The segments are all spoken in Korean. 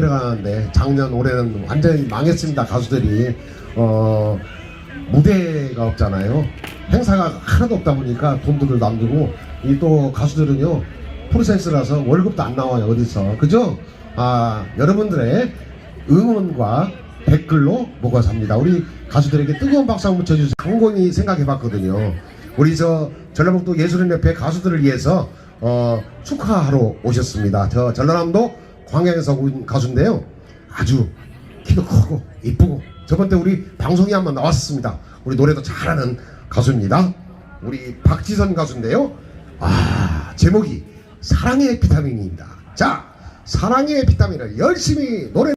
데려가는데 작년 올해는 완전히 망했습니다 가수들이. 어 무대가 없잖아요. 행사가 하나도 없다 보니까 돈들을 남기고 이 또 가수들은요 프로센스라서 월급도 안 나와요 어디서. 그죠? 아 여러분들의 응원과 댓글로 뭐가 삽니다. 우리 가수들에게 뜨거운 박수 한번 쳐주세요. 강곤이 생각해 봤거든요. 우리 저 전라북도 예술인협회 가수들을 위해서 어, 축하하러 오셨습니다. 저 전라남도 광양에서 온 가수인데요. 아주 키도 크고 이쁘고 저번 때 우리 방송에 한번 나왔습니다. 우리 노래도 잘하는 가수입니다. 우리 박지선 가수인데요. 아 제목이 사랑의 비타민입니다. 자 사랑의 비타민을 열심히 노래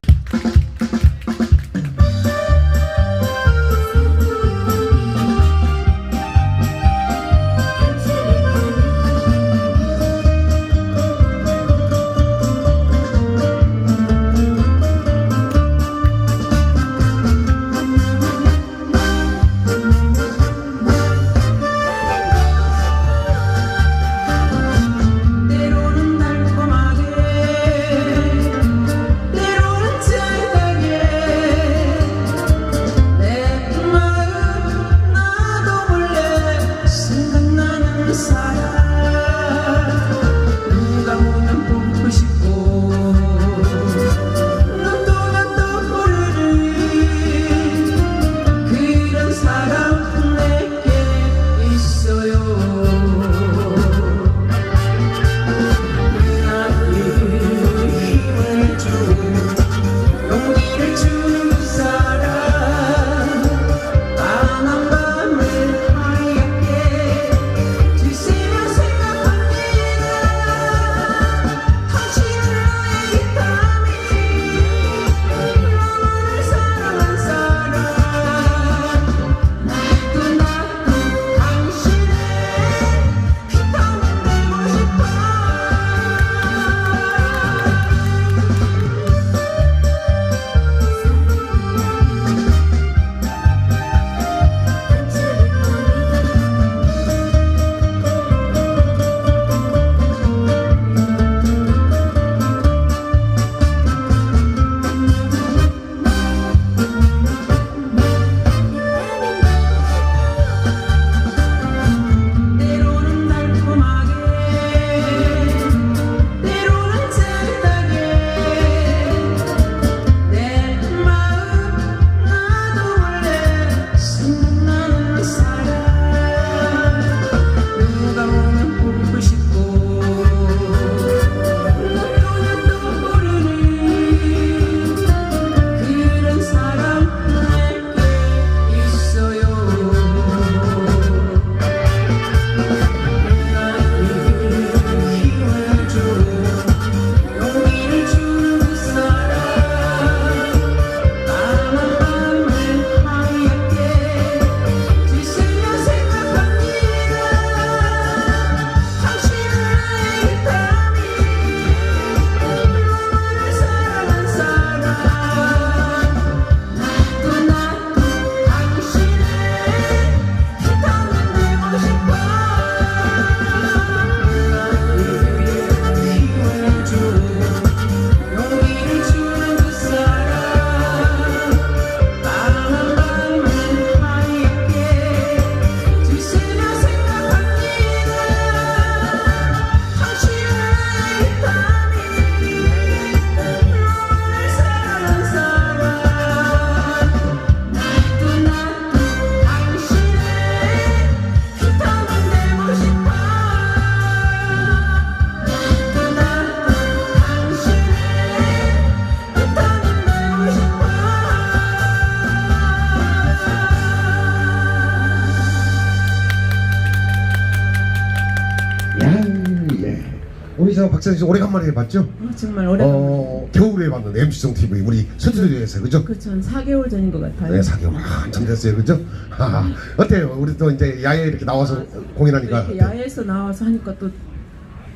우리 저 박찬희 씨 오래간만에 봤죠? 어, 정말 오래간만에. 어, 겨울에 봤는데 MC송 TV 우리 스튜디오에서 그죠? 그렇죠. 한 4개월 전인 것 같아요. 네, 사개월 한참 됐어요, 그죠? 아, 어때요? 우리 또 이제 야외 이렇게 나와서 공연하니까 이렇게 야외에서 나와서 하니까 또,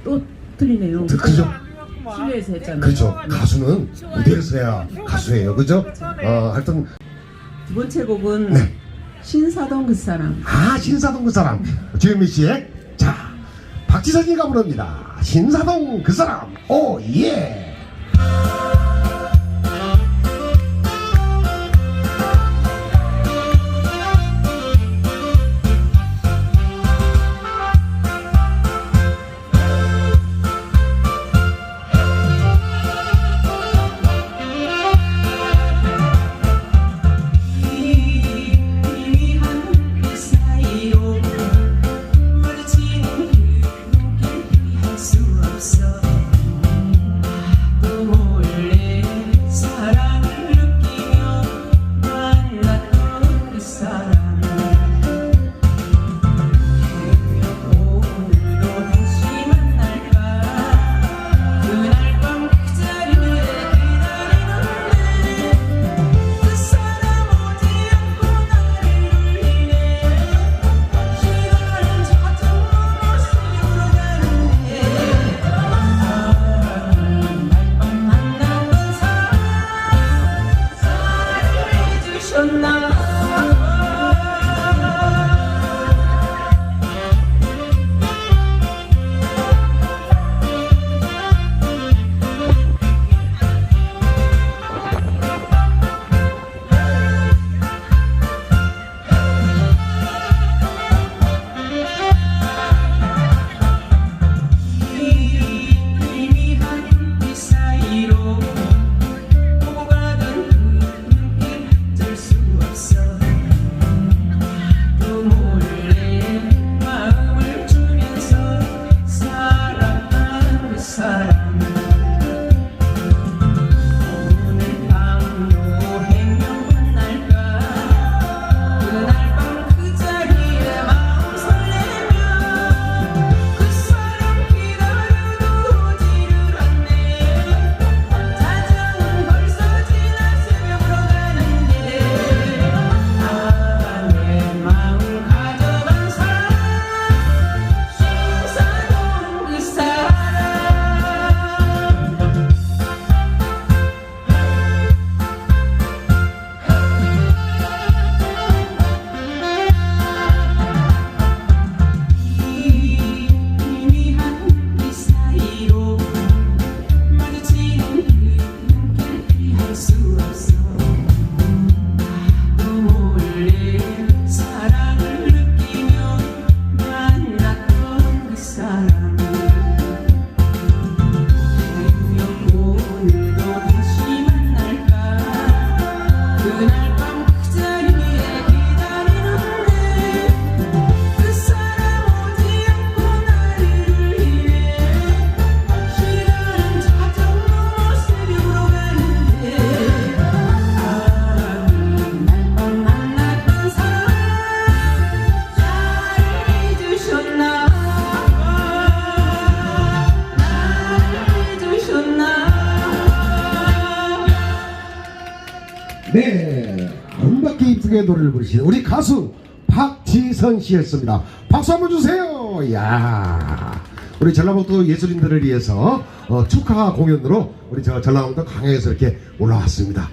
또 틀리네요. 그- 그죠? 실내에서 했잖아요. 그죠? 가수는 무대에서 해야 가수예요, 그죠? 어, 하여튼 두 번째 곡은 네. 신사동 그 사람. 아 신사동 그 사람 주현미 씨의 자 박지선이가 부릅니다. 신사동 그 사람 오 예. 네, 아름답게 이쁘게 노래를 부르시는 우리 가수 박지선 씨였습니다. 박수 한번 주세요. 야, 우리 전라북도 예술인들을 위해서 어, 축하 공연으로 우리 저 전라북도 강양에서 이렇게 올라왔습니다.